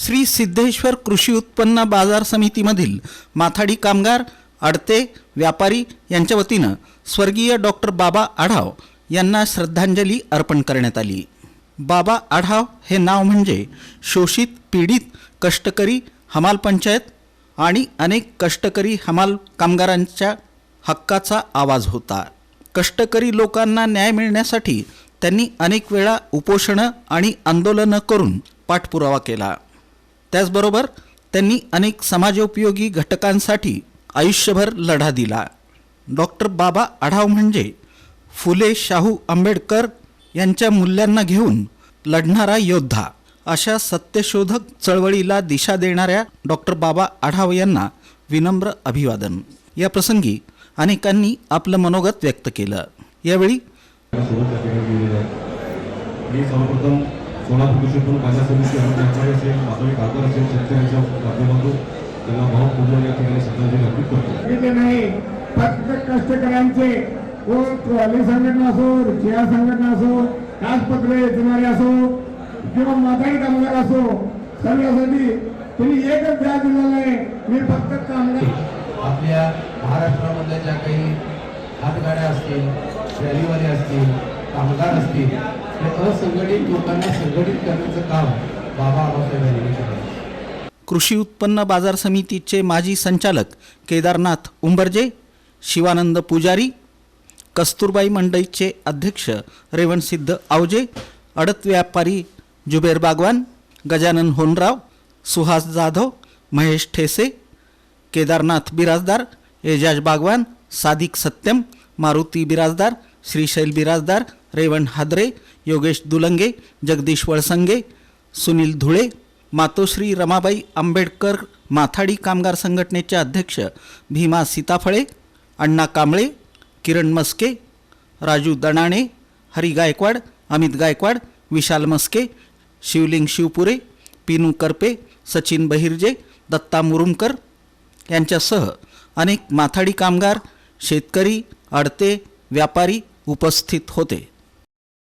श्री सिद्धेश्वर कृषी उत्पन्न बाजार समितीमधील माथाडी कामगार अडते व्यापारी यांच्या वतीनं स्वर्गीय डॉक्टर बाबा आढाव यांना श्रद्धांजली अर्पण करण्यात आली. बाबा आढाव हे नाव म्हणजे शोषित पीडित कष्टकरी हमाल पंचायत आणि अनेक कष्टकरी हमाल कामगारांच्या हक्काचा आवाज होता. कष्टकरी लोकांना न्याय मिळण्यासाठी त्यांनी अनेक वेळा उपोषणं आणि आंदोलनं करून पाठपुरावा केला. त्याचबरोबर त्यांनी अनेक समाजोपयोगी घटकांसाठी आयुष्यभर लढा दिला. डॉक्टर बाबा आढाव म्हणजे फुले शाहू आंबेडकर यांच्या मूल्यांना घेऊन लढणारा योद्धा अशा सत्यशोधक चळवळीला दिशा देणाऱ्या डॉक्टर बाबा आढाव यांना विनम्र अभिवादन. या प्रसंगी अनेकांनी आपलं मनोगत व्यक्त केलं. यावेळी सोलापूर उत्पन्न बाजार समिती व्यापारी असेल माधवी कामगार असेल शेतकऱ्यांच्या माध्यमातून त्यांना भावपूर्ण या ठिकाणी श्रद्धांजली अर्पित करतो. इथे नाही फक्त कष्टकऱ्यांचे कोण ट्रॉली संघटना असो रिक्षा संघटना असो कागपत्रे देणारे असो किंवा माताई कामगार असो सर्वांसाठी त्यांनी एकच द्या दिलेला आहे मी फक्त कामगार. आपल्या महाराष्ट्रामधल्या ज्या काही हातगाड्या असतील रॅलीवाले असतील कामगार असतील हे असंघटित लोकांना संघटित करण्याचं काम बाबा आबासाहेब यांनी केलं कृषी उत्पन्न बाजार समितीचे माजी संचालक केदारनाथ उंबरजे शिवानंद पुजारी कस्तुरबाई मंडईचे अध्यक्ष रेवणसिद्ध आवजे अडत व्यापारी जुबेर बागवान गजानन होनराव सुहास जाधव महेश ठेसे केदारनाथ बिराजदार एजाज बागवान सादिक सत्यम मारुती बिराजदार श्रीशैल बिराजदार रेवण हादरे योगेश दुलंगे जगदीश वळसंगे सुनील धुळे मातोश्री रमाबाई आंबेडकर माथाडी कामगार संघटनेचे अध्यक्ष भीमा सीताफळे अण्णा कांबळे किरण मस्के राजू दणाणे हरी गायकवाड अमित गायकवाड विशाल मस्के शिवलिंग शिवपुरे पिनू करपे सचिन बहिर्जे दत्ता मुरुमकर यांच्यासह अनेक माथाडी कामगार शेतकरी अडते व्यापारी उपस्थित होते.